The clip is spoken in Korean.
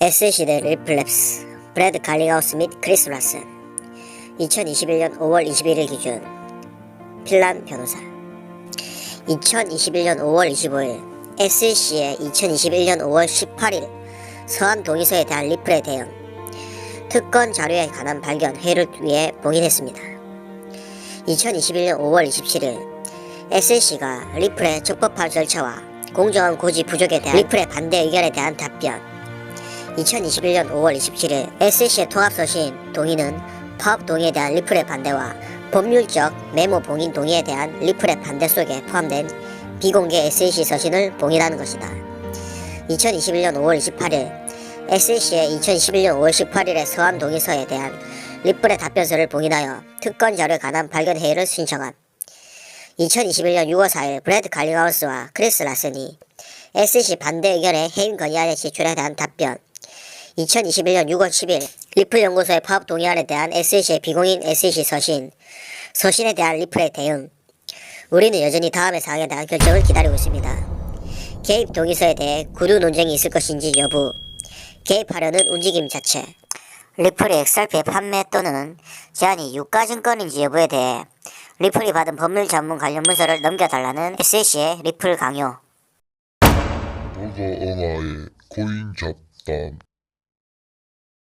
SC 대 리플랩스 브래드 갈링하우스 및 크리스 라슨. 2021년 5월 21일 기준. 필란 변호사. 2021년 5월 25일 SC의 2021년 5월 18일 서한 동의서에 대한 리플에 대응. 특권 자료에 관한 발견 회의를 위해 봉인했습니다. 2021년 5월 27일 SC가 리플의 적법한 절차와 공정한 고지 부족에 대한 리플의 반대 의견에 대한 답변 2021년 5월 27일 SC의 통합서신 동의는 파업 동의에 대한 리플의 반대와 법률적 메모 봉인 동의에 대한 리플의 반대 속에 포함된 비공개 SC 서신을 봉인하는 것이다. 2021년 5월 28일 SC의 2011년 5월 18일의 서한 동의서에 대한 리플의 답변서를 봉인하여 특권 자료에 관한 발견 회의를 신청함. 2021년 6월 4일 브래드 갈링하우스와 크리스 라슨이 SC 반대 의견의 해임 건의안에 제출에 대한 답변 2021년 6월 10일 리플 연구소의 파업 동의안에 대한 SC의 비공인 SC 서신 서신에 대한 리플의 대응. 우리는 여전히 다음의 사항에 대한 결정을 기다리고 있습니다. 개입 동의서에 대해 구두 논쟁이 있을 것인지 여부 개입하려는 움직임 자체 리플이 XRP 판매 또는 제한이 유가증권인지 여부에 대해 리플이 받은 법률 전문 관련 문서를 넘겨달라는 SC의 리플 강요. 너가 엉아의 코인 잡담